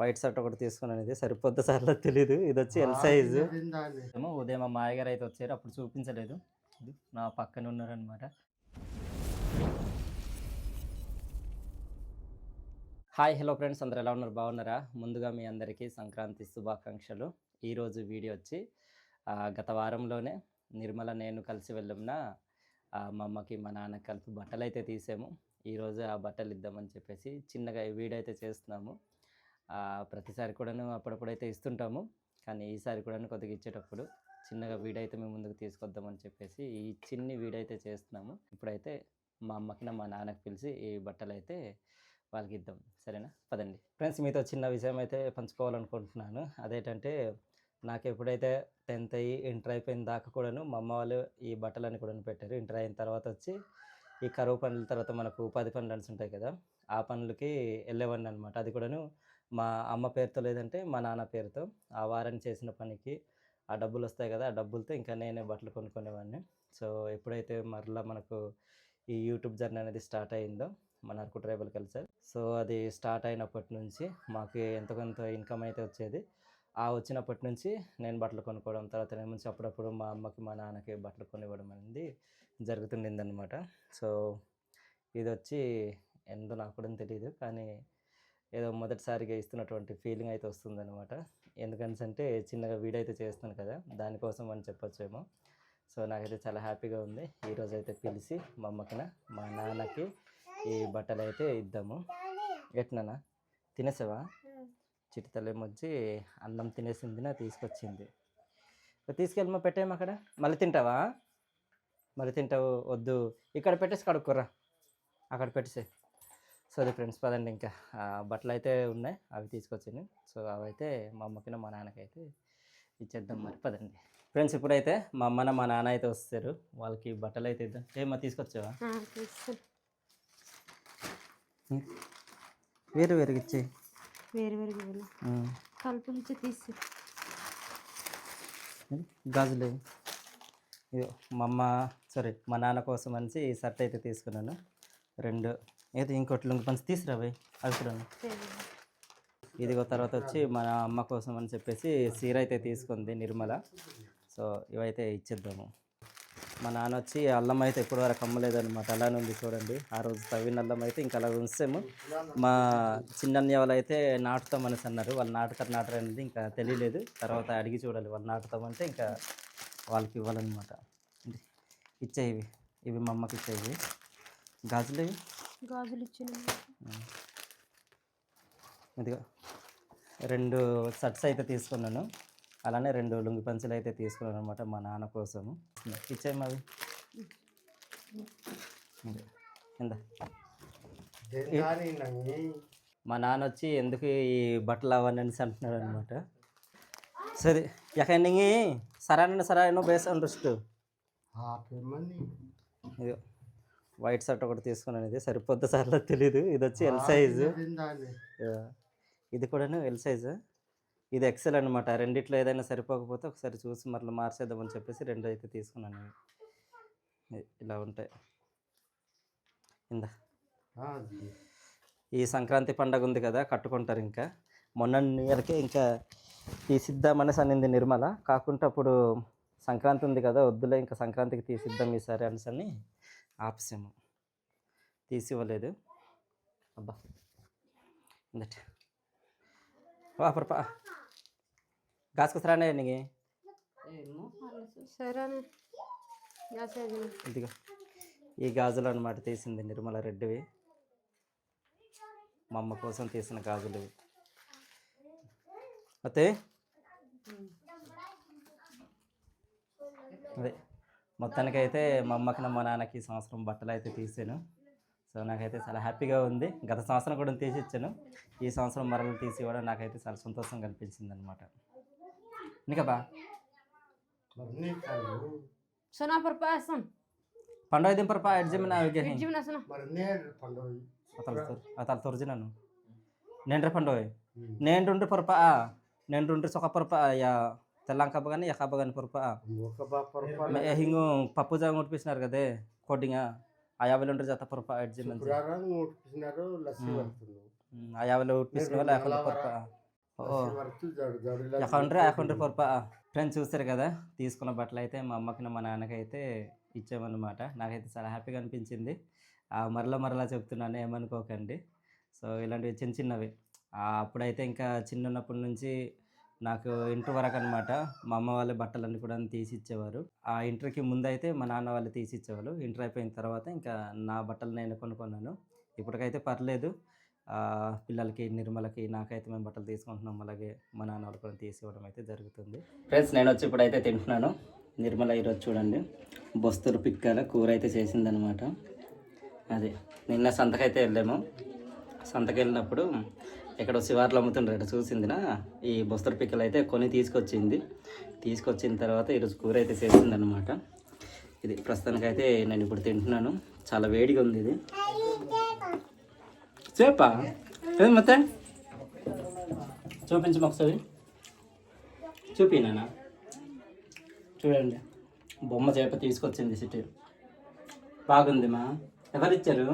White shirt ఒకటి తీసుకున్నాను ఇది సరిపోద్ది సార్లో తెలీదు. ఇది వచ్చి ఎల్ సైజు ఏమో ఉదయం మా మాయగారు అయితే వచ్చారు అప్పుడు చూపించలేదు. ఇది నా పక్కన ఉన్నారనమాట హాయ్ హలో ఫ్రెండ్స్ అందరు ఎలా ఉన్నారు? బాగున్నారా? ముందుగా మీ అందరికీ సంక్రాంతి శుభాకాంక్షలు. ఈరోజు వీడియో వచ్చి గత వారంలోనే నిర్మల నేను కలిసి వెళ్ళిన మా అమ్మకి మా నాన్నకి కలిపి బట్టలు అయితే తీసాము ఈరోజు ఆ బట్టలు ఇద్దామని చెప్పేసి చిన్నగా ఈ వీడియో అయితే చేస్తున్నాము. ప్రతిసారి కూడాను అప్పుడప్పుడైతే ఇస్తుంటాము. కానీ ఈసారి కూడాను కొద్దిగా ఇచ్చేటప్పుడు చిన్నగా వీడైతే మేము ముందుకు తీసుకొద్దామని చెప్పేసి ఈ చిన్ని వీడైతే చేస్తున్నాము. ఇప్పుడైతే మా అమ్మకి మా నాన్నకి పిలిచి ఈ బట్టలు అయితే వాళ్ళకి ఇద్దాం. సరేనా? పదండి. ఫ్రెండ్స్ మీతో చిన్న విషయం అయితే పంచుకోవాలనుకుంటున్నాను. అదేంటంటే నాకు ఎప్పుడైతే టెన్త్ అయ్యి ఇంటర్ అయిపోయిన దాకా కూడాను మా అమ్మ వాళ్ళు ఈ బట్టలని కూడా పెట్టారు. ఇంటర్ అయిన తర్వాత వచ్చి ఈ కరువు పనుల తర్వాత మనకు ఉపాధి పనులు అని ఉంటాయి కదా ఆ పనులకి వెళ్ళేవాడిని అనమాట అది కూడాను మా అమ్మ పేరుతో లేదంటే మా నాన్న పేరుతో ఆ వారం చేసిన పనికి ఆ డబ్బులు వస్తాయి కదా ఆ డబ్బులతో ఇంకా నేనే బట్టలు కొనుక్కునేవాడిని. సో ఎప్పుడైతే మరలా మనకు ఈ యూట్యూబ్ జర్నీ అనేది స్టార్ట్ అయిందో మన అరకు ట్రైబల్ కల్చర్. సో అది స్టార్ట్ అయినప్పటి నుంచి మాకు ఎంత కొంత ఇన్కమ్ అయితే వచ్చేది. ఆ వచ్చినప్పటి నుంచి నేను బట్టలు కొనుక్కోవడం తర్వాత నేను నుంచి అప్పుడప్పుడు మా అమ్మకి మా నాన్నకి బట్టలు కొనివ్వడం అనేది జరుగుతుండింది అనమాట సో ఇది వచ్చి ఎందు నాకు కూడా తెలియదు. కానీ ఏదో మొదటిసారిగా ఇస్తున్నటువంటి ఫీలింగ్ అయితే వస్తుందన్నమాట. ఎందుకంటే చిన్నగా వీడియో అయితే చేస్తున్నాను కదా దానికోసం అని చెప్పొచ్చేమో. సో నాకైతే చాలా హ్యాపీగా ఉంది. ఈరోజు అయితే పిలిచి మా అమ్మకిన మా నాన్నకి ఈ బట్టలు అయితే ఇద్దాము. ఎట్లనా తినేసావా? చిట్టి తల్లి వచ్చి అన్నం తినేసింది నా తీసుకొచ్చింది తీసుకెళ్ళమా పెట్టేమో అక్కడ. మళ్ళీ తింటావా? మళ్ళీ తింటావు వద్దు. ఇక్కడ పెట్టేసి కడుక్కోరా. అక్కడ పెట్టేసే సో అది ఫ్రెండ్స్ పదండి ఇంకా. బట్టలు అయితే ఉన్నాయి అవి తీసుకొచ్చాను సో అవైతే మా అమ్మకిన మా నాన్నకైతే ఇచ్చేద్దాం మరి. పదండి. ఫ్రెండ్స్ ఇప్పుడైతే మా అమ్మన మా నాన్న అయితే వస్తారు. వాళ్ళకి బట్టలు అయితే ఇద్దాం. ఏమో తీసుకొచ్చావా? తీసు వేరు వేరుగా ఇచ్చేయి. వేరు వేరు వేరు కలుపు నుంచి తీసి. గాజులు మా అమ్మ సారీ మా నాన్న కోసం అనేసి ఈ షర్ట్ అయితే తీసుకున్నాను. రెండు అయితే ఇంకోటి లుంగి పంచి తీసుకురావి అవి కూడా ఇదిగో తర్వాత వచ్చి మన అమ్మ కోసం అని చెప్పేసి సీర అయితే తీసుకుంది నిర్మల. సో ఇవైతే ఇచ్చేద్దాము. మా నాన్న వచ్చి అల్లం అయితే ఎప్పటి వరకు అమ్మలేదన్నమాట. అలానే ఉంది చూడండి. ఆ రోజు తవ్విన అల్లం అయితే ఇంకా అలా ఉంచాము మా చిన్నన్నయ్య వాళ్ళు అయితే నాటుతాం అనేసి అన్నారు. వాళ్ళు నాటుతారు నాటరు అనేది ఇంకా తెలియలేదు. తర్వాత అడిగి చూడాలి వాళ్ళు నాటుతామంటే ఇంకా వాళ్ళకి ఇవ్వాలన్నమాట. ఇచ్చేవి ఇవి. మా అమ్మకి ఇచ్చేవి గాజులు గాజులు ఇచ్చిన ఇదిగో రెండు షర్ట్స్ అయితే తీసుకున్నాను. అలానే రెండు లుంగి పంచులు అయితే తీసుకున్నాను అనమాట మా నాన్న కోసము ఇదిగో. కింద మా నాన్న వచ్చి ఎందుకు ఈ బట్టలు అవన్నీ అంటున్నాడు అనమాట సరే ఎక్కడి సరైన సరైన బేసాను రుస్ట్. ఇది వైట్ షర్ట్ ఒకటి తీసుకున్నాను ఇది సరిపోద్ది సార్లో తెలీదు. ఇది వచ్చి ఎల్ సైజు ఇది కూడాను ఎల్ సైజు ఇది ఎక్సెల్ అనమాట రెండిట్లో ఏదైనా సరిపోకపోతే ఒకసారి చూసి మరలా మార్చేద్దామని చెప్పేసి రెండు అయితే తీసుకున్నాను ఇలా ఉంటాయి. ఇందా. ఈ సంక్రాంతి పండగ ఉంది కదా కట్టుకుంటారు ఇంకా. మొన్న ఇయర్కే ఇంకా తీసిద్దామనేసి అనింది నిర్మల. కాకుంటే అప్పుడు సంక్రాంతి ఉంది కదా వద్దులే ఇంకా సంక్రాంతికి తీసిద్దాం ఈసారి అనేసి అని ఆపసాము తీసి ఇవ్వలేదు అబ్బా! ఇందట. వా పరపా గాసుకొస్తారా నీకు? ఇదిగో ఈ గాజులు అనమాట తీసింది నిర్మల రెడ్డివి. మా అమ్మ కోసం తీసిన గాజులు. అయితే అదే. మొత్తానికైతే మా అమ్మకి మా నాన్నకి ఈ సంవత్సరం బట్టలు అయితే తీసాను. సో నాకైతే చాలా హ్యాపీగా ఉంది. గత సంవత్సరం కూడా తీసి ఇచ్చాను. ఈ సంవత్సరం మరలు తీసి కూడా నాకైతే చాలా సంతోషం కనిపించింది అనమాట బా. సునా పర్పాసం పండుగ దింపరు పా ఎడ్జమిన తొరిజినాను నేను పండుగ నేను రెండు పొరపా నేను రెండు సొక పొరపా యా తెల్లం కబ్బ కానీ ఎక్కబ్బ కానీ పొరపా హింగు పప్పు జాగ ముట్టిస్తున్నారు కదే కోటింగ్ ఆ. యాభై రెండు జత పొరపా ఎడ్జమిన్ ఆ యాభైలో వాళ్ళు ఎక్కడ పొరపా ఓ. అకౌంట్రీ అకౌంట్రీ పొరపా ఫ్రెండ్స్ చూస్తారు కదా తీసుకున్న బట్టలు అయితే మా అమ్మకి మా నాన్నకి అయితే ఇచ్చామన్నమాట. నాకైతే చాలా హ్యాపీగా అనిపించింది. ఆ, మరలా మరలా చెప్తున్నాను ఏమనుకోకండి. సో ఇలాంటివి చిన్న చిన్నవి. ఆ, అప్పుడైతే ఇంకా చిన్న ఉన్నప్పటి నుంచి నాకు ఇంటర్ వరకు అనమాట మా అమ్మ వాళ్ళ బట్టలన్నీ కూడా తీసి ఇచ్చేవారు. ఆ ఇంటర్కి ముందైతే మా నాన్న వాళ్ళు తీసి ఇచ్చేవాళ్ళు. ఇంటర్ అయిపోయిన తర్వాత ఇంకా నా బట్టలు నేను కొనుక్కున్నాను. ఇప్పటికైతే పర్లేదు. పిల్లలకి నిర్మలకి నాకైతే మేము బట్టలు తీసుకుంటున్నాం. అలాగే మా నాన్న వాళ్ళు కూడా తీసివ్వడం అయితే జరుగుతుంది. ఫ్రెండ్స్ నేను వచ్చి ఇప్పుడైతే తింటున్నాను. నిర్మల ఈరోజు చూడండి. బొస్తులు పిక్కల కూర అయితే చేసిందనమాట అదే నిన్న సంతకైతే వెళ్ళాము. సంతకి వెళ్ళినప్పుడు ఇక్కడ శివార్లు అమ్ముతుండ్రట చూసిందినా. ఈ బొస్తర పిక్కలు అయితే కొని తీసుకొచ్చింది. తీసుకొచ్చిన తర్వాత ఈరోజు కూర అయితే చేసిందనమాట ఇది ప్రస్తుతానికి అయితే నేను ఇప్పుడు తింటున్నాను. చాలా వేడిగా ఉంది ఇది. చేపా? ఏది మొత్తం? చూపించు ఒకసారి చూపినా చూడండి. బొమ్మ చేప తీసుకొచ్చింది సిటీ. బాగుందిమా ఎవరిచ్చారు?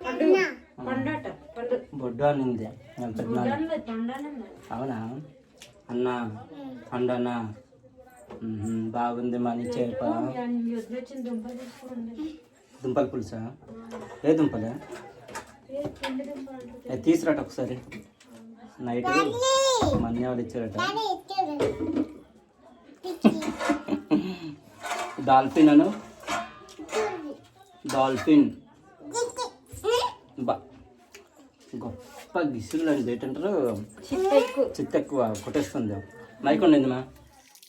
నేను. అవునా? అన్న పండు అన్న మ్మ్. బాగుంది మనీ చేప. దుంపల పులుసా? ఏ దుంపలే? తీసురాట ఒకసారి. నైట్ మనీ వాళ్ళు ఇచ్చారట? డాల్ఫిన్ అను? డాల్ఫిన్. బా గొప్ప గిసులు అండి ఏంటంటారు? చిత్త ఎక్కువ కొట్టేస్తుంది. మైక్ ఉండింది మా.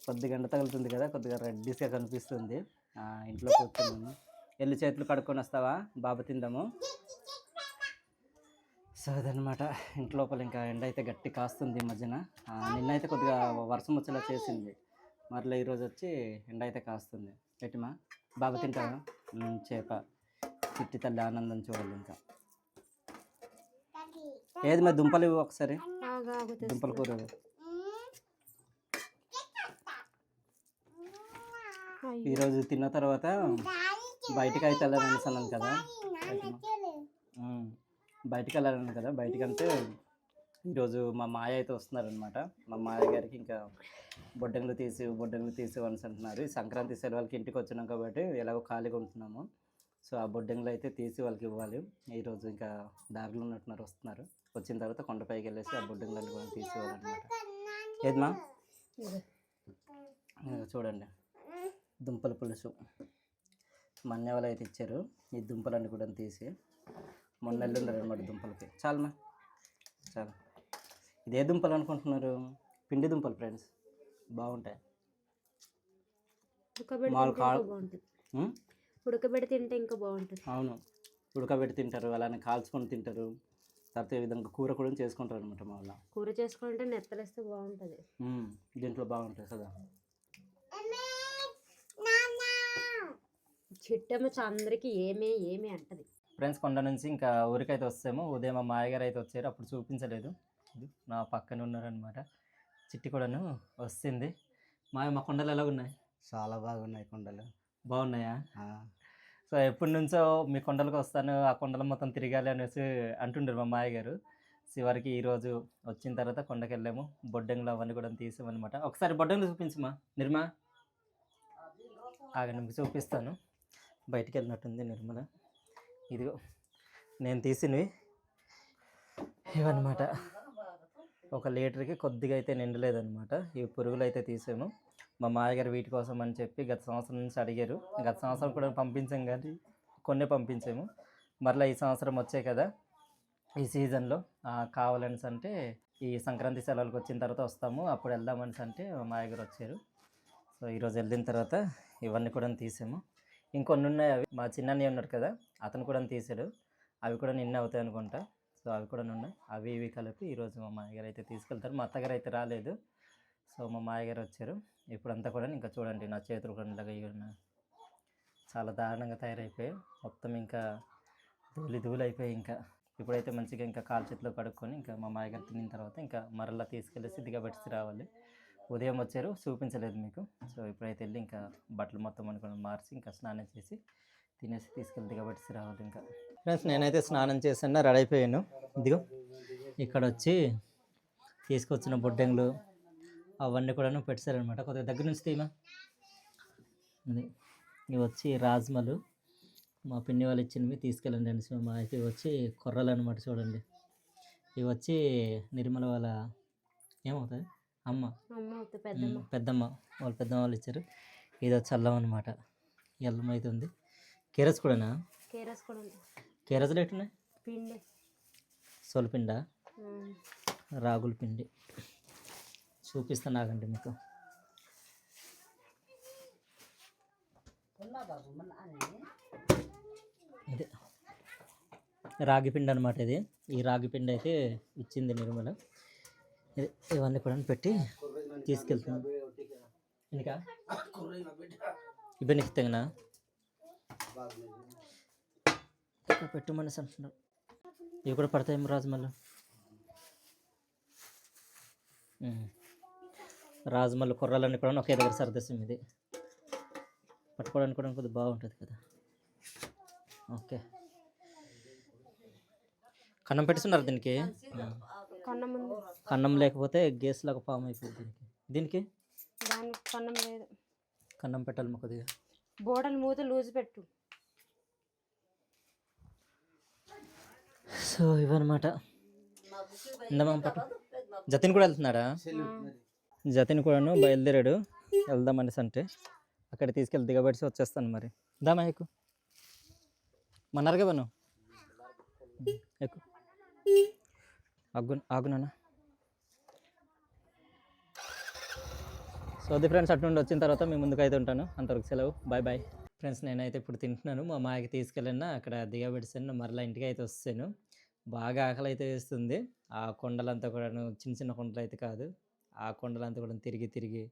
కొద్దిగా ఎండ తగులుతుంది కదా కొద్దిగా రెడ్డిస్గా కనిపిస్తుంది. ఆ, ఇంట్లో కూర్చున్నాను ఎల్లు చేతులు కడుక్కొని వస్తావా? బాబు తిందాము. సో అదనమాట ఇంటి లోపల ఇంకా ఎండ అయితే గట్టి కాస్తుంది ఈ మధ్యన. ఆ, నిన్న అయితే కొద్దిగా వర్షం వచ్చేలా చేసింది. మరలా ఈరోజు వచ్చి ఎండ అయితే కాస్తుంది. ఎటుమా బాబు తింటావా? చేప. చిట్టి తల్లి ఆనందం చూడాలి ఇంకా. ఏది మరి దుంపలు ఇవ్వు ఒకసారి? దుంపల కూర. ఈరోజు తిన్న తర్వాత బయటికి అయితే వెళ్ళాలని అన్నాను కదా. బయటికి వెళ్ళాలని కదా. బయటికి అంటే ఈరోజు మా మాయ అయితే వస్తున్నారనమాట మా మాయ గారికి ఇంకా బొడ్డంగులు తీసి బొడ్డంగులు తీసి అనేసి అంటున్నారు. ఈ సంక్రాంతి సెలవులకి ఇంటికి వచ్చినాం కాబట్టి ఎలాగో ఖాళీగా ఉంటున్నాము. సో ఆ బొడ్డంగులు అయితే తీసి వాళ్ళకి ఇవ్వాలి. ఈరోజు ఇంకా దారిలో ఉన్నట్టున్నారు వస్తున్నారు. వచ్చిన తర్వాత కొండపైకి వెళ్ళేసి ఆ బొడ్డంగులన్నీ కూడా తీసి ఇవ్వాలన్నమాట ఏదమ్మా చూడండి. దుంపల పులుసు. మన్నె వాళ్ళు అయితే ఇచ్చారు. ఈ దుంపలన్నీ కూడా తీసి మొన్న వెళ్ళుండారు అనమాట దుంపలకి. చాలమ్మా. చాలు. ఇదే దుంపలు అనుకుంటున్నారు? పిండి దుంపలు ఫ్రెండ్స్. బాగుంటాయి? ఉడకబెట్టి తింటే ఇంకా బాగుంటుంది. అవును. ఉడకబెట్టి తింటారు. అలానే కాల్చుకొని తింటారు. తర్వాత ఈ విధంగా కూర కూడా చేసుకుంటారు అనమాట మా వాళ్ళ. కూర చేసుకుంటే నెత్తలేస్తే బాగుంటుంది. దీంట్లో బాగుంటాయి కదా. చిట్టమ్మ అందరికి ఏమే ఏమే అంటది. ఫ్రెండ్స్ కొండ నుంచి ఇంకా ఊరికైతే వస్తాము. ఉదయం మా మాయగారు అయితే వచ్చారు. అప్పుడు చూపించలేదు. నా పక్కన ఉన్నారనమాట చిట్టి కూడాను వస్తుంది. మాయ మా కొండలు ఎలా ఉన్నాయి? చాలా బాగున్నాయి కొండలు. బాగున్నాయా? ఆ, సో ఎప్పటి నుంచో మీ కొండలకు వస్తాను ఆ కొండల మొత్తం తిరగాలి అనేసి అంటుండ్రు మా మాయ గారు. చివరికి ఈరోజు వచ్చిన తర్వాత కొండకి వెళ్ళాము బొడ్డంగులు అవన్నీ కూడా తీసామన్నమాట. ఒకసారి బొడ్డంగులు చూపించమా నిర్మా ఆగండి మీకు చూపిస్తాను. బయటికి వెళ్ళినట్టుంది నిర్మల. ఇదిగో నేను తీసినవి. ఇవన్నమాట. ఒక లీటర్కి కొద్దిగా అయితే నిండలేదన్నమాట. ఈ పురుగులు అయితే తీసాము. మా మాయగారు వీటి కోసం అని చెప్పి గత సంవత్సరం నుంచి అడిగారు. గత సంవత్సరం కూడా పంపించాం కానీ కొన్ని పంపించాము. మరలా ఈ సంవత్సరం వచ్చాయి కదా ఈ సీజన్లో కావాలని అంటే ఈ సంక్రాంతి సెలవులకు వచ్చిన తర్వాత వస్తాము. అప్పుడు వెళ్దామని అంటే మా మాయగారు వచ్చారు. సో ఈరోజు వెళ్ళిన తర్వాత ఇవన్నీ కూడా తీసాము. ఇంకొన్ని ఉన్నాయి అవి. మా చిన్నయ్య ఉన్నాడు కదా అతను కూడా తీసాడు. అవి కూడా నిన్న అవుతాయి అనుకుంటా. సో అవి కూడా ఉన్నాయి. అవి ఇవి కలిపి ఈరోజు మా మాయగారు అయితే తీసుకెళ్తారు. మా అత్తగారు అయితే రాలేదు. సో మా మాయగారు వచ్చారు. ఇప్పుడంతా కూడా ఇంకా చూడండి నా చేతులు కూడా ఇలాగ చాలా దారుణంగా తయారైపోయాయి. మొత్తం ఇంకా ధూళి ధూళి అయిపోయి ఇంకా. ఇప్పుడైతే మంచిగా ఇంకా కాలు చేతిలో కడుక్కొని ఇంకా మా మాయగారు తిన్న తర్వాత ఇంకా మరలా తీసుకెళ్ళేసి దిగబెట్టి రావాలి. ఉదయం వచ్చారు చూపించలేదు మీకు. సో ఇప్పుడైతే వెళ్ళి ఇంకా బట్టలు మొత్తం అనుకుని మార్చి ఇంకా స్నానం చేసి తినేసి తీసుకెళ్ళి దిగబెట్టి రావాలి ఇంకా. ఫ్రెండ్స్ నేనైతే స్నానం చేసాను రెడీ అయిపోయాను. ఇదిగో ఇక్కడ వచ్చి తీసుకొచ్చిన బొడ్డెంగులు అవన్నీ కూడా పెట్టారనమాట కొద్దిగా దగ్గర నుంచి తీమా ఇవి వచ్చి రాజ్మలు. మా పిన్ని వాళ్ళు ఇచ్చినవి తీసుకెళ్ళండి అండి సో మా అయితే ఇవి వచ్చి కొర్రలు అనమాట చూడండి. ఇవి వచ్చి నిర్మల వాళ్ళ ఏమవుతుంది అమ్మ. పెద్దమ్మ. వాళ్ళ పెద్దమ్మ వాళ్ళు ఇచ్చారు. ఇది వచ్చి అల్లం అనమాట ఈ అల్లం అయితే ఉంది. కీరస్ కూడానా? కేరస్ కూడా కీరసలు ఎట్టున్నాయి పిండి. సొలపిండా. రాగుల పిండి. చూపిస్తాను ఆగండి మీకు ఇదే రాగి పిండి అనమాట ఇది. ఈ రాగి పిండి అయితే ఇచ్చింది నిర్మల. ఇది ఇవన్నీ కూడా పెట్టి తీసుకెళ్తున్నాను ఇంకా ఇవన్నీ తెగనా ఇక్కడ పెట్టమనేసి అంటున్నారు ఇవి కూడా పడతాయేమో రాజమల్లు రాజమల్లి కుర్రాలన్నీ కూడా ఒకే దగ్గర సరదస్యం ఇది. పట్టుకోవడానికి కూడా కొద్దిగా బాగుంటుంది కదా. ఓకే. కన్నం పెట్టుతున్నారు దీనికి? కన్నం లేకపోతే గేస్ లాగా ఫామ్ అయిపోతుంది దీనికి. దీనికి? కన్నం లేదు. కన్నం పెట్టాలి కొద్దిగా. బోడలు మూత లూజు పెట్టు. సో ఇవన్నమాట. ఇందమ్మా పట్టు జతిన్ కూడా వెళ్తున్నాడా? జతిన్ కూడాను బయలుదేరాడు. వెళ్దామనేసి అంటే అక్కడ తీసుకెళ్ళి దిగబడిసి వచ్చేస్తాను మరి. దామా ఎక్కు. మన్నారుగా బను ఎక్కు. ఆగు ఆగునా నాన్న. సో అది ఫ్రెండ్స్ అటు నుండి వచ్చిన తర్వాత మీ ముందుకు అయితే ఉంటాను. అంతవరకు సెలవు. Bye bye. ఫ్రెండ్స్ నేనైతే ఇప్పుడు తింటున్నాను. మా మాయకి తీసుకెళ్ళిన అక్కడ దిగబెడిసాను మరలా ఇంటికి అయితే వస్తాను. బాగా ఆకలి అయితే వేస్తుంది. ఆ కొండలంతా కూడాను చిన్న చిన్న కొండలు అయితే కాదు. ఆ కొండలంతా కూడా తిరిగి తిరిగి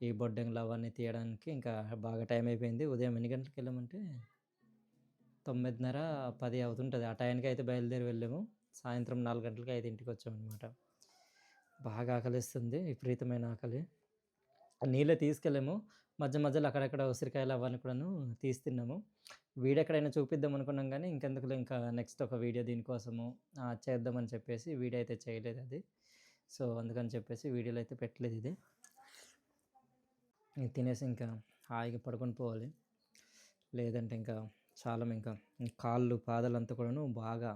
ఈ బొడ్డంగులు అవన్నీ తీయడానికి ఇంకా బాగా టైం అయిపోయింది. ఉదయం ఎన్ని గంటలకు వెళ్ళామంటే తొమ్మిదిన్నర పది అవుతుంటుంది. ఆ టైంకి అయితే బయలుదేరి వెళ్ళాము. సాయంత్రం నాలుగు గంటలకి ఐదు ఇంటికి వచ్చామన్నమాట. బాగా ఆకలిస్తుంది విపరీతమైన ఆకలి. నీళ్ళే తీసుకెళ్ళాము. మధ్య మధ్యలో అక్కడక్కడ ఉసిరికాయలు అవన్నీ కూడాను తీసి తిన్నాము. వీడియో ఎక్కడైనా చూపిద్దాం అనుకున్నాం కానీ ఇంకెందుకు ఇంకా నెక్స్ట్ ఒక వీడియో దీనికోసము చేద్దామని చెప్పేసి వీడియో అయితే చేయలేదు అది. సో అందుకని చెప్పేసి వీడియోలో అయితే పెట్టలేదు ఇది. ఇది తినేసి ఇంకా హాయిగా పడుకొని పోవాలి. లేదంటే ఇంకా చాలా ఇంకా కాళ్ళు పాదాలంతా కూడాను బాగా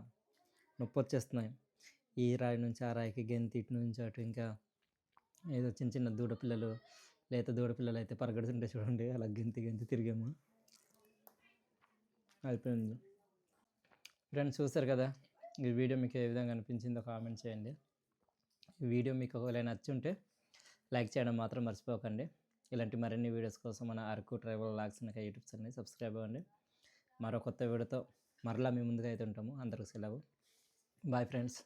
నొప్పి వచ్చేస్తున్నాయి ఈ రాయి నుంచి ఆ రాయికి గెంతి ఇటు నుంచి అటు ఇంకా ఏదో చిన్న చిన్న దూడపిల్లలు లేత దూడపిల్లలు అయితే పరగడుతుంటే చూడండి అలా గెంతి గెంతి తిరిగాము. అయిపోయింది. ఫ్రెండ్స్ చూస్తారు కదా ఈ వీడియో మీకు ఏ విధంగా అనిపించిందో కామెంట్ చేయండి. వీడియో మీకు ఒకవేళ నచ్చి ఉంటే లైక్ చేయడం మాత్రం మర్చిపోకండి. ఇలాంటి మరిన్ని వీడియోస్ కోసం మన అరకు ట్రైబల్ లాగ్స్ యూట్యూబ్ ఛానల్ని సబ్స్క్రైబ్ అవ్వండి. మరో కొత్త వీడియోతో మరలా మీ ముందుగా అయితే ఉంటాము. అందరికి సెలవు. Bye friends.